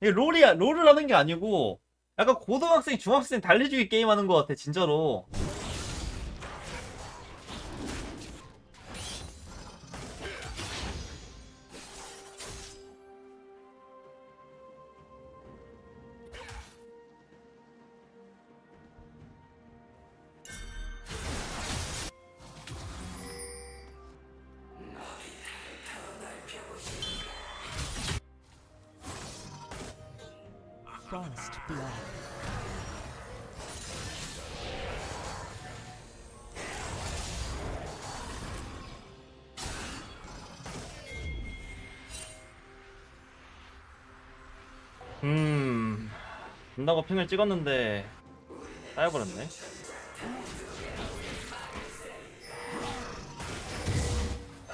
이게 롤이야 롤을 하는 게 아니고 약간 고등학생 중학생 달리주기 게임 하는 것 같아 진짜로 First blood. 음 준다고 핑을 찍었는데 따여버렸네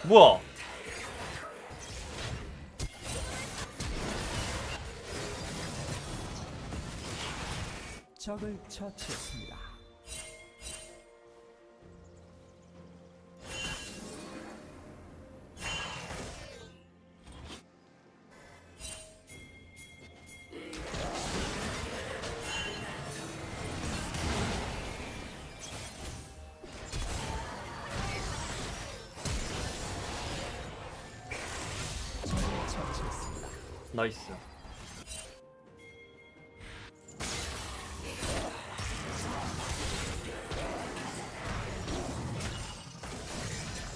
뭐야 적을 처치했습니다. 나이스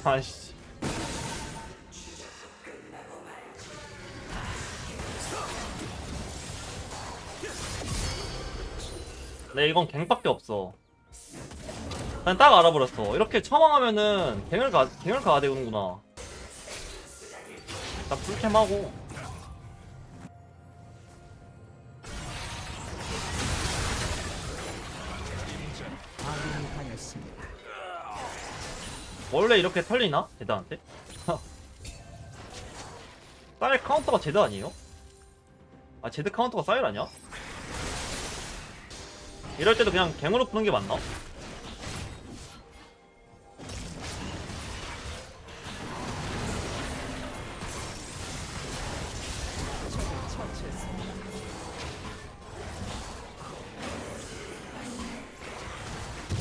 아이씨 네 이건 갱밖에 없어. 그냥 딱 알아버렸어. 이렇게 처망하면은 갱을 가 갱을 가야 되는구나. 나 풀캠하고 원래 이렇게 털리나? 제드한테? 사일 카운터가 제드 아니에요? 아 제드 카운터가 사일 아니야? 이럴 때도 그냥 갱으로 푸는 게 맞나?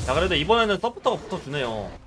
야 그래도 이번에는 서포터가 붙어주네요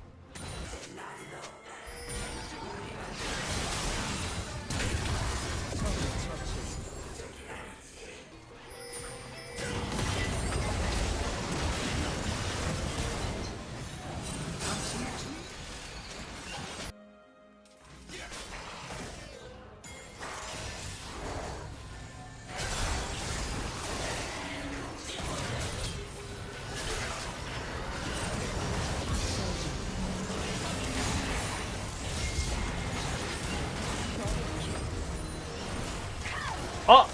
아!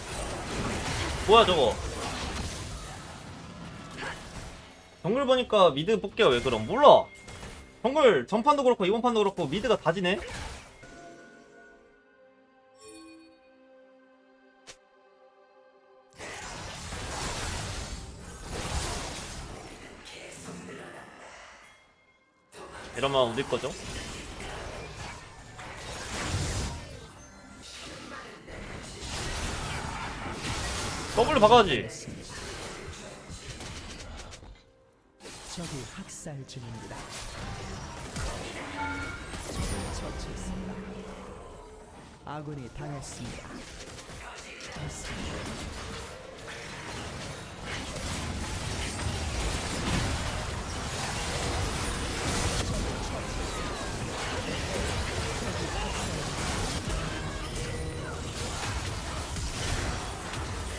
뭐야 저거 정글 보니까 미드 뽑기가 왜 그럼 몰라 정글 전판도 그렇고 이번 판도 그렇고 미드가 다 지네 이러면 우리 거죠? 더블 박아야지 적이 학살 중입니다. 아군이 당했습니다. 됐습니다.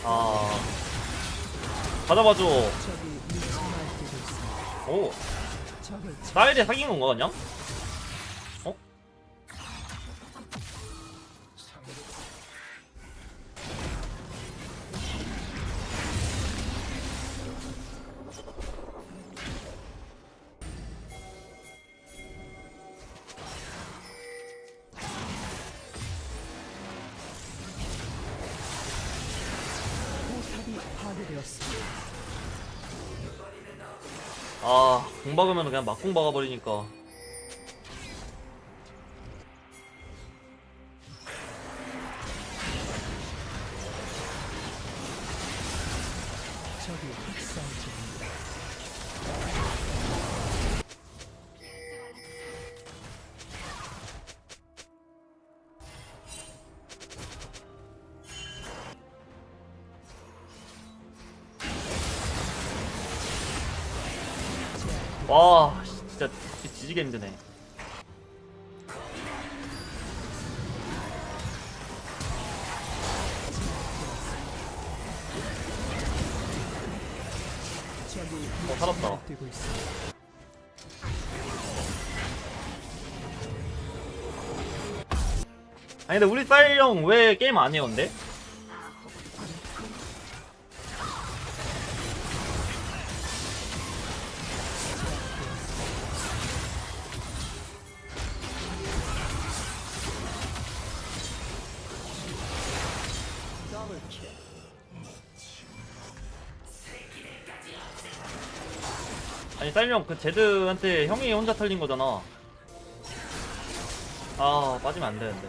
아 받아봐줘. 오. 사일에 사귄 건가 그냥? 아, 공 박으면 그냥 막공 박아버리니까. 와 씨, 진짜 뒤지게 힘드네 어, 살았다. 아니 근데 우리 쌀형 왜 게임 안 해요 근데? 아니 쌀형그 제드한테 형이 혼자 털린 거잖아. 아 빠지면 안 되는데.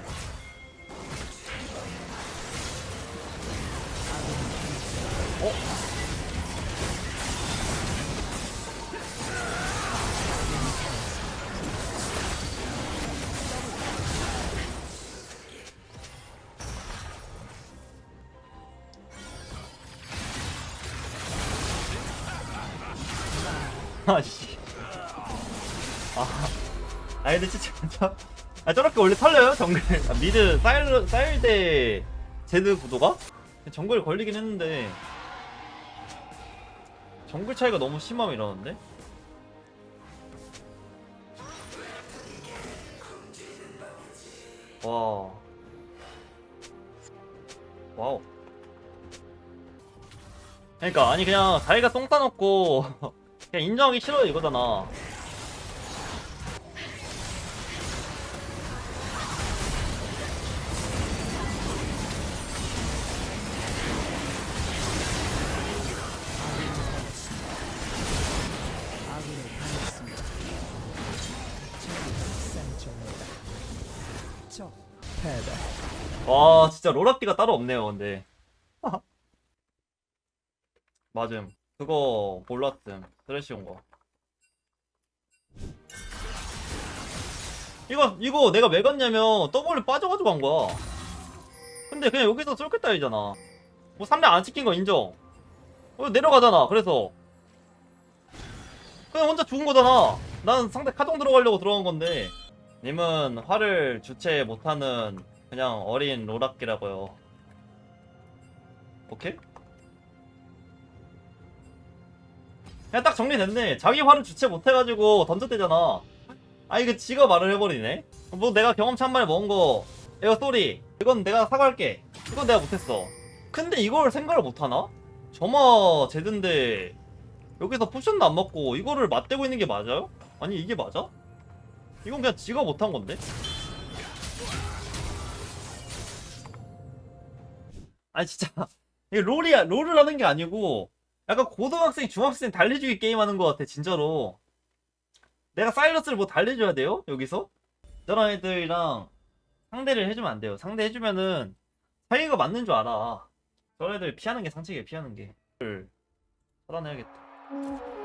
어? 아씨. 아, 아 근데 진짜 진짜. 아 저렇게 원래 털려요 정글. 아, 미드 쌀 쌀대 제드 구도가? 정글 걸리긴 했는데 정글 차이가 너무 심함 이러는데? 와. 와우. 그러니까 아니 그냥 자기가 똥 싸놓고 그냥 인정하기 싫어 이거잖아. 와 진짜 롤악기가 따로 없네요 근데. 맞음. 그거 몰랐음 드레시 온거. 이거 이거 내가 왜 갔냐면 W 빠져가지고 간 거야. 근데 그냥 여기서 쏠겠 따이잖아. 뭐 3대 안 찍힌 거 인정. 어, 내려가잖아 그래서. 그냥 혼자 죽은 거잖아. 난 상대 카정 들어가려고 들어간 건데. 님은 화를 주체 못하는 그냥 어린 롤악기라고요. 오케이? 그냥 딱 정리됐네. 자기 화를 주체 못해가지고 던졌대잖아. 아 이거 지가 말을 해버리네. 뭐 내가 경험치 한 마리 먹은 거 에어 쏘리 이건 내가 사과할게. 이건 내가 못했어. 근데 이걸 생각을 못하나? 점화 제든데 여기서 포션도 안 먹고 이거를 맞대고 있는 게 맞아요? 아니 이게 맞아? 이건 그냥 지가 못한 건데? 아니 진짜 이게 롤이야 롤을 하는 게 아니고 약간 고등학생 중학생 달래주기 게임 하는 것 같아 진짜로. 내가 사이러스를 뭐 달래줘야 돼요? 여기서? 저런 애들이랑 상대를 해주면 안 돼요. 상대 해주면은 사이가 맞는 줄 알아. 저런 애들 피하는 게 상책이야 피하는 게. 차단해야겠다